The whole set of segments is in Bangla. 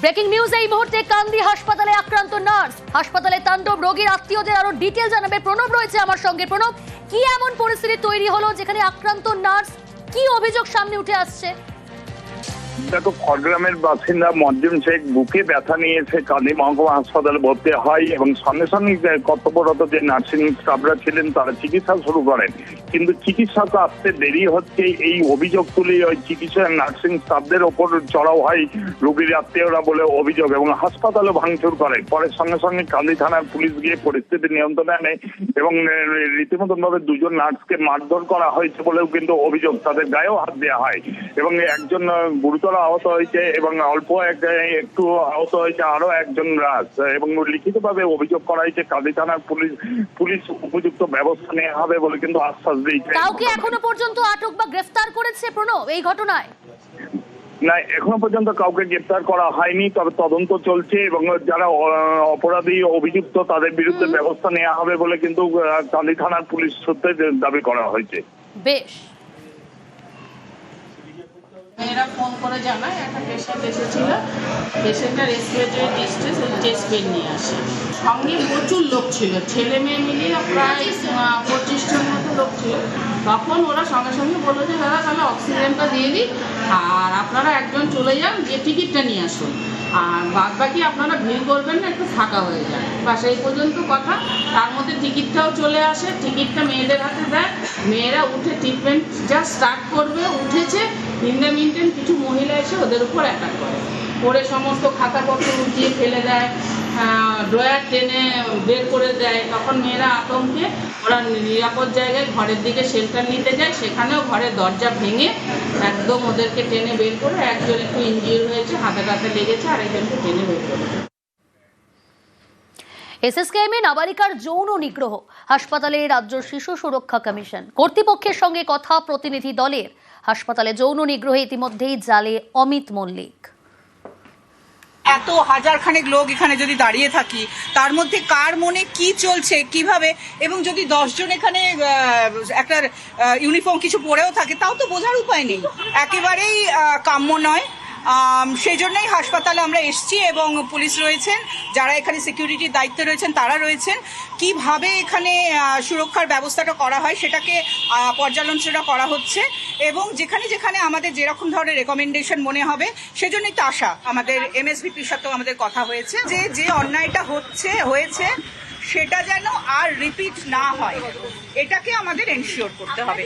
ব্রেকিং নিউজ এই মুহূর্তে কান্দি হাসপাতালে আক্রান্ত নার্স। হাসপাতালে তাণ্ডব রোগীর আত্মীয়দের আরও ডিটেল জানাবে। প্রণব রয়েছে আমার সঙ্গে। প্রণব, কি এমন পরিস্থিতি তৈরি হলো যেখানে আক্রান্ত নার্স কি অভিযোগ সামনে উঠে আসছে? দেখো খড়গ্রামের বাসিন্দা মজ্জুম শেখ বুকে ব্যথা নিয়ে এসে কান্দি মহকুমা হাসপাতালে ভর্তি হয় এবং সঙ্গে সঙ্গে কর্তব্যরত যে নার্সিং স্টাফরা ছিলেন তারা চিকিৎসা শুরু করেন। কিন্তু চিকিৎসা তো আসতে দেরি হচ্ছে এই অভিযোগ তুলে ওই চিকিৎসা নার্সিং স্টাফদের ওপর চড়াও হয় রোগীর আত্মীয়রা বলে অভিযোগ এবং হাসপাতালে ভাঙচুর করে। পরে সঙ্গে সঙ্গে কান্দি থানার পুলিশ গিয়ে পরিস্থিতি নিয়ন্ত্রণে আনে এবং রীতিমতন ভাবে দুজন নার্সকে মারধর করা হয়েছে বলেও কিন্তু অভিযোগ তাদের গায়েও হাত দেওয়া হয়। এবং একজন আহ, গুরুতর আহত হয়েছে এবং অল্প এক একটু আহত হয়েছে আরও একজন রাজ। এবং লিখিতভাবে অভিযোগ করা হয়েছে কান্দি থানার পুলিশ পুলিশ উপযুক্ত ব্যবস্থা নেওয়া হবে বলে কিন্তু আশ্বাস দিয়েছে। কাউকে এখনও পর্যন্ত আটক বা গ্রেফতার করেছে প্রণব এই ঘটনায়? না এখনও পর্যন্ত কাউকে গ্রেপ্তার করা হয়নি তবে তদন্ত চলছে এবং যারা অপরাধী অভিযুক্ত তাদের বিরুদ্ধে ব্যবস্থা নেওয়া হবে বলে কিন্তু কান্দি থানার পুলিশ সূত্রে দাবি করা হয়েছে। বেশ। মেয়েরা ফোন করে জানায়, একটা পেশেন্ট এসেছিল। পেশেন্টটা রেসপিরেটরি ডিস্ট্রেস চেস্ট পেন নিয়ে আসে। সঙ্গে প্রচুর লোক ছিল। ছেলে মেয়ে মিলিয়ে প্রায় পঁচিশ জন মতো লোক ছিল। তখন ওরা সঙ্গে সঙ্গে বলল যে, দাদা, তাহলে অক্সিজেনটা দিয়ে দিই। আর আপনারা একজন চলে যান যে টিকিটটা নিয়ে আসুন। আর বাদ বাকি আপনারা ভিড় করবেন না, একটু ফাঁকা হয়ে যায় বা এই পর্যন্ত কথা। তার মধ্যে টিকিটটাও চলে আসে। টিকিটটা মেয়েদের হাতে দেয়। মেয়েরা উঠে ট্রিটমেন্ট যা স্টার্ট করবে, উঠেছে দ্য কিছু মহিলা এসে ওদের উপর অ্যাটাক করে। করে সমস্ত খাতাপত্র উঠিয়ে ফেলে দেয় ড্রয়ার টেনে বের করে দেয়। তখন মেয়েরা আতঙ্কে, ওরা নিরাপদ জায়গায় ঘরের দিকে শেল্টার নিতে যায়, সেখানেও ঘরের দরজা ভেঙে একদম ওদেরকে টেনে বের করে, একজন একটু ইঞ্জিওর হয়েছে, হাতে টাতে লেগেছে আর একজনকে টেনে বের করে। এসএসকেএমে নাবালিকার যৌন নিগ্রহ হাসপাতালে রাজ্য শিশু সুরক্ষা কমিশন। কর্তৃপক্ষের সঙ্গে কথা প্রতিনিধি দলের। হাসপাতালে যৌন নিগ্রহে ইতিমধ্যেই জালে অমিত মল্লিক। এত হাজার খানেক লোক এখানে যদি দাঁড়িয়ে থাকি, তার মধ্যে কার মনে কি চলছে, কীভাবে? এবং যদি দশজন এখানে একটা ইউনিফর্ম কিছু পরেও থাকে, তাও তো বোঝার উপায় নেই। একেবারেই কাম্য নয়। সেই জন্যই হাসপাতালে আমরা এসছি এবং পুলিশ রয়েছেন, যারা এখানে সিকিউরিটির দায়িত্বে রয়েছেন, তারা রয়েছেন। কীভাবে এখানে সুরক্ষার ব্যবস্থাটা করা হয় সেটাকে পর্যালোচনা করা হচ্ছে এবং যেখানে যেখানে আমাদের যেরকম ধরনের রেকমেন্ডেশন মনে হবে, সেজন্যই তো আশা। আমাদের এমএসভিপির সাথেও আমাদের কথা হয়েছে যে যে অন্যায়টা হচ্ছে, হয়েছে, সেটা যেন আর রিপিট না হয়। এটাকে আমাদের এনশিওর করতে হবে।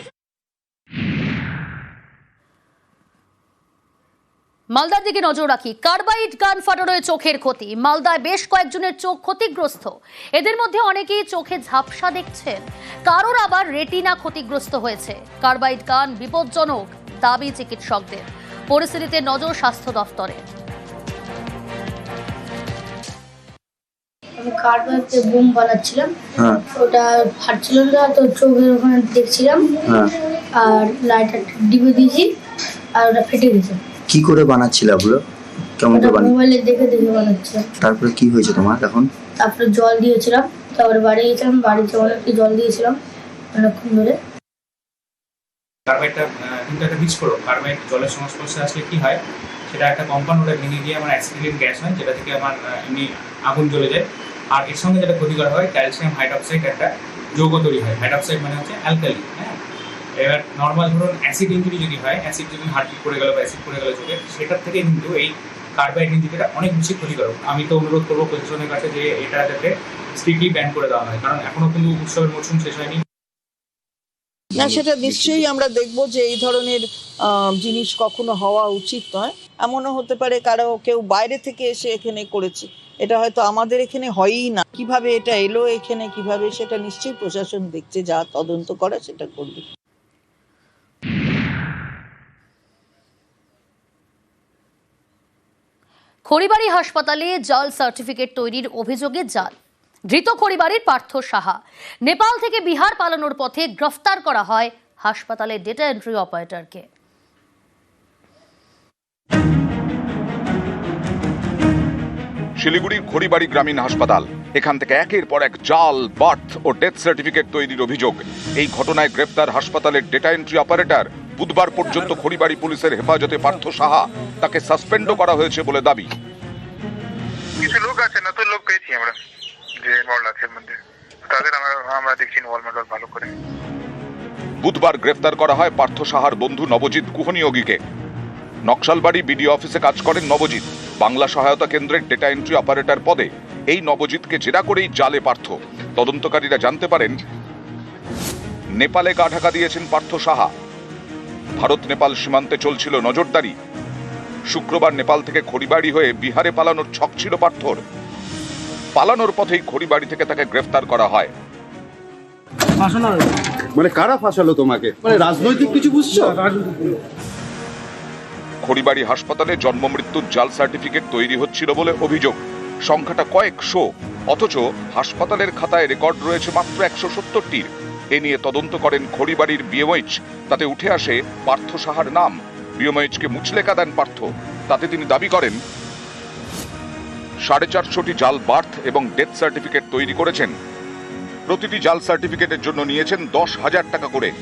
মালদার দিকে নজর রাখি। কার্বাইড গান ফাটানোয় চোখের ক্ষতি। মালদায় বেশ কয়েকজনের চোখ ক্ষতিগ্রস্ত। এদের মধ্যে অনেকেই চোখে ঝাপসা দেখছেন। কারোর আবার রেটিনা ক্ষতিগ্রস্ত হয়েছে। কার্বাইড গান বিপজ্জনক দাবি চিকিৎসকদের। পরিস্থিতিতে নজর স্বাস্থ্য দফতরে আমি বোম বানাচ্ছিলাম। হ্যাঁ। ওটা ফাটছিল না তো চোখের ওখানে দেখছিলাম। হ্যাঁ। আর লাইটার ডিবে দিয়েছি আর ওটা ফেটে গেছে। কি করে বানাচ্ছিলে ওগুলো কেমন করে বানিয়ে মোবাইলে দেখে দেখে বানাচ্ছিলাম তারপরে কি হয়েছে তোমার এখন? তারপরে জল দিয়েছিলাম তারপরে বাড়ি গেছিলাম বাড়িতে অনেকটা জল দিয়েছিলাম অনেকক্ষণ ধরে। কার্বাইডটা কিন্তু একটা মিক্স করো। কার্বাইড জলের সংস্পর্শে আসলে কি হয়? সেটা একটা কম্পাউন্ড ওটা ভেঙে গিয়ে আমার অ্যাক্সিডেন্ট গ্যাস হয় যেটা থেকে আমার এমনি আগুন জ্বলে যায়। আর এর সঙ্গে যেটা ক্ষতিকর হয় ক্যালসিয়াম হাইড্রক্সাইড একটা যৌগ তৈরি হয়। হাইড্রক্সাইড মানে হচ্ছে অ্যালকালি হ্যাঁ? এবার নর্মাল ধরুন অ্যাসিড ইঞ্জুরি যদি হয় অ্যাসিড যদি হার্টবিট পড়ে গেল বা অ্যাসিড পড়ে গেল চোখে, সেটার থেকে কিন্তু এই কার্বাইড ইঞ্জুরিটা অনেক বেশি ক্ষতিকর আমি তো অনুরোধ করব প্রশাসনের কাছে যে এটা যাতে স্ট্রিক্টলি ব্যান করে দেওয়া হয়, কারণ এখনও কিন্তু উৎসবের মরশুম শেষ হয়নি। না, সেটা নিশ্চয়ই আমরা দেখব যে এই ধরনের জিনিস কখনো হওয়া উচিত নয়। এমনও হতে পারে কারও কেউ বাইরে থেকে এসে এখানে করেছে। এটা হয়তো আমাদের এখানে হয়ই না। কীভাবে এটা এলো এখানে, কীভাবে সেটা নিশ্চয়ই প্রশাসন দেখছে, যা তদন্ত করা সেটা করবে। খড়িবাড়ি হাসপাতালে জাল সার্টিফিকেট তৈরির অভিযোগে জাল। ধৃত খড়িবাড়ির পার্থ সাহা। নেপাল থেকে বিহার পালানোর পথে গ্রেফতার করা হয় হাসপাতালের ডেটা এন্ট্রি অপারেটরকে। শিলিগুড়ির খড়িবাড়ি গ্রামীণ হাসপাতাল। এখান থেকে একের পর এক জাল, বার্থ ও ডেথ সার্টিফিকেট তৈরির অভিযোগ। এই ঘটনায় গ্রেফতার হাসপাতালের ডেটা এন্ট্রি অপারেটর বুধবার পর্যন্ত খড়িবাড়ি পুলিশের হেফাজতে পার্থ সাহা তাকে সাসপেন্ডও করা হয়েছে বলে দাবি। কিছু লোক আছে নতুন লোক পেয়েছি আমরা যে ইনভলভ আছে মধ্যে। তাদের আমরা আমরা দেখছি ইনভলভমেন্ট ভালো করে। বুধবার গ্রেফতার করা হয় পার্থ সাহার বন্ধু নবজিৎ কুহনিয়োগীকে। নকশালবাড়ি বিডিও অফিসে কাজ করেন নবজিৎ। বাংলা সহায়তা কেন্দ্রের ডেটা এন্ট্রি অপারেটর পদে এই নবজিৎকে জেরা করেই জালে পার্থ। তদন্তকারীরা জানতে পারেন নেপালে গা ঢাকা দিয়েছেন পার্থ সাহা। ভারত নেপাল সীমান্তে চলছিল নজরদারি। শুক্রবার নেপাল থেকে খড়িবাড়ি হয়ে বিহারে পালানোর ছক ছিল পার্থর পালানোর পথেই খড়িবাড়ি থেকে তাকে গ্রেফতার করা হয়। মানে কারা ফাঁসালো তোমাকে? মানে রাজনৈতিক কিছু বুঝছ? খড়িবাড়ি হাসপাতালে জন্ম মৃত্যুর জাল সার্টিফিকেট তৈরি হচ্ছিল বলে অভিযোগ। সংখ্যাটা কয়েকশো অথচ হাসপাতালের খাতায় রেকর্ড রয়েছে মাত্র একশো সত্তরটির। এ নিয়ে তদন্ত করেন খড়িবাড়ির বিএমএইচ। তাতে উঠে আসে পার্থ সাহার নাম। বিএমএইচকে মুচলেকা দেন পার্থ। তাতে তিনি দাবি করেন, সাড়ে চারশোটি জাল বার্থ এবং ডেথ সার্টিফিকেট তৈরি করেছেন। প্রতিটি জাল সার্টিফিকেটের জন্য নিয়েছেন দশ হাজার টাকা করে।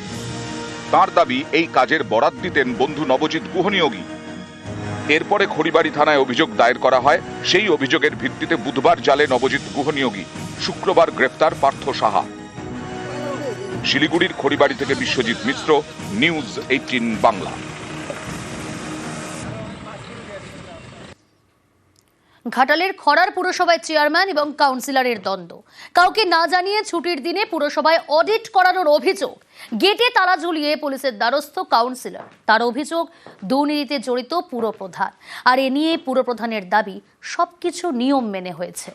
তার দাবি, এই কাজের বরাত দিতেন বন্ধু নবজিৎ গুহনিয়োগী এরপরে খড়িবাড়ি থানায় অভিযোগ দায়ের করা হয়। সেই অভিযোগের ভিত্তিতে বুধবার জালে নবজিৎ গুহনিয়োগী শুক্রবার গ্রেফতার পার্থ সাহা। শিলিগুড়ির খড়িবাড়ি থেকে বিশ্বজিৎ মিশ্র নিউজ এইটিন বাংলা। ঘাটালের খরার পুরসভায় চেয়ারম্যান এবং কাউন্সিলরের দ্বন্দ্ব। কাউকে না জানিয়ে ছুটির দিনে পুরসভায় অডিট করানোর অভিযোগ। গেটে তালা ঝুলিয়ে পুলিশের দ্বারস্থ কাউন্সিলর। তার অভিযোগ, দুর্নীতিতে জড়িত পুরপ্রধান। আর এ নিয়ে পুরপ্রধানের দাবি, সবকিছু নিয়ম মেনে হয়েছে।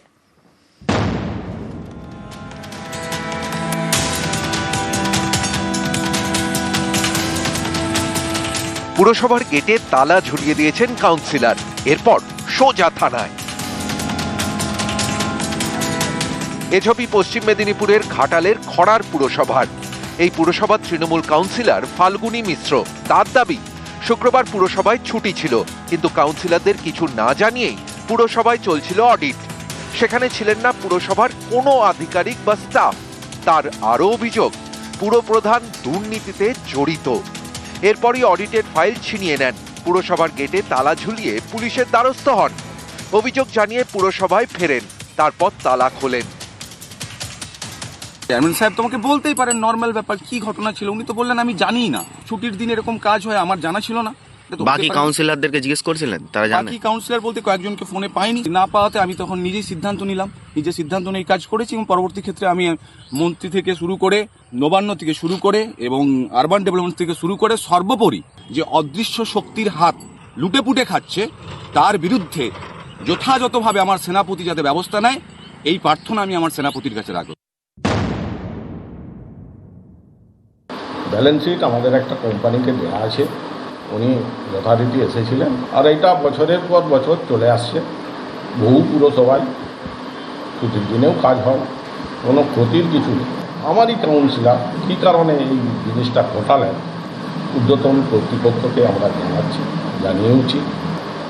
পুরসভার গেটে তালা ঝুলিয়ে দিয়েছেন কাউন্সিলর। এরপর সোজা থানায়। এ ছবি পশ্চিম মেদিনীপুরের ঘাটালের খড়ার পুরসভার। এই পুরসভার তৃণমূল কাউন্সিলর ফাল্গুনী মিশ্র। তার দাবি, শুক্রবার পুরসভায় ছুটি ছিল, কিন্তু কাউন্সিলরদের কিছু না জানিয়েই পুরসভায় চলছিল অডিট। সেখানে ছিলেন না পুরসভার কোনো আধিকারিক বা স্টাফ। তার আরও অভিযোগ, পুরপ্রধান দুর্নীতিতে জড়িত। এরপরই অডিটের ফাইল ছিনিয়ে নেন। পুরসভার গেটে তালা ঝুলিয়ে পুলিশের দ্বারস্থ হন। অভিযোগ জানিয়ে পুরসভায় ফেরেন, তারপর তালা খোলেন। চেয়ারম্যান সাহেব, তোমাকে বলতেই পারেন নর্মাল ব্যাপার, কি ঘটনা ছিল? উনি তো বললেন, আমি জানি না। ছুটির দিন এরকম কাজ হয়, আমার জানা ছিল না। বাকি কাউন্সিলরদেরকে জিজ্ঞেস করছিলেন? তারা জানে বাকি কাউন্সিলর বলতে কয়েকজনকে ফোনে পাইনি। না পাওয়াতে আমি তখন নিজেই সিদ্ধান্ত নিলাম। নিজে সিদ্ধান্ত নিয়ে এই কাজ করেছি এবং পরবর্তী ক্ষেত্রে আমি মন্ত্রী থেকে শুরু করে নবান্ন থেকে শুরু করে এবং আরবান ডেভেলপমেন্ট থেকে শুরু করে সর্বোপরি যে অদৃশ্য শক্তির হাত লুটে পুটে খাচ্ছে তার বিরুদ্ধে যথাযথভাবে আমার সেনাপতি যাতে ব্যবস্থা নেয় এই প্রার্থনা আমি আমার সেনাপতির কাছে রাখব। ব্যালেন্স শিট আমাদের একটা কোম্পানিকে দেওয়া আছে। উনি যথারীতি এসেছিলেন। আর এটা বছরের পর বছর চলে আসছে। বহু পুরসভায় ছুটির দিনেও কাজ হয়, কোনো ক্ষতির কিছু নেই। আমারই কাউন্সিলার, কী কারণে এই জিনিসটা ঘটালেন, ঊর্ধ্বতন কর্তৃপক্ষকে আমরা জানাচ্ছি জানিয়েওছি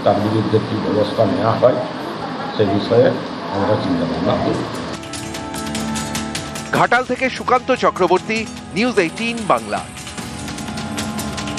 তার বিরুদ্ধে কী ব্যবস্থা নেওয়া হয়, সে বিষয়ে আমরা চিন্তা ভাবনা করি। ঘাটাল থেকে সুকান্ত চক্রবর্তী, নিউজ এইটিন বাংলা।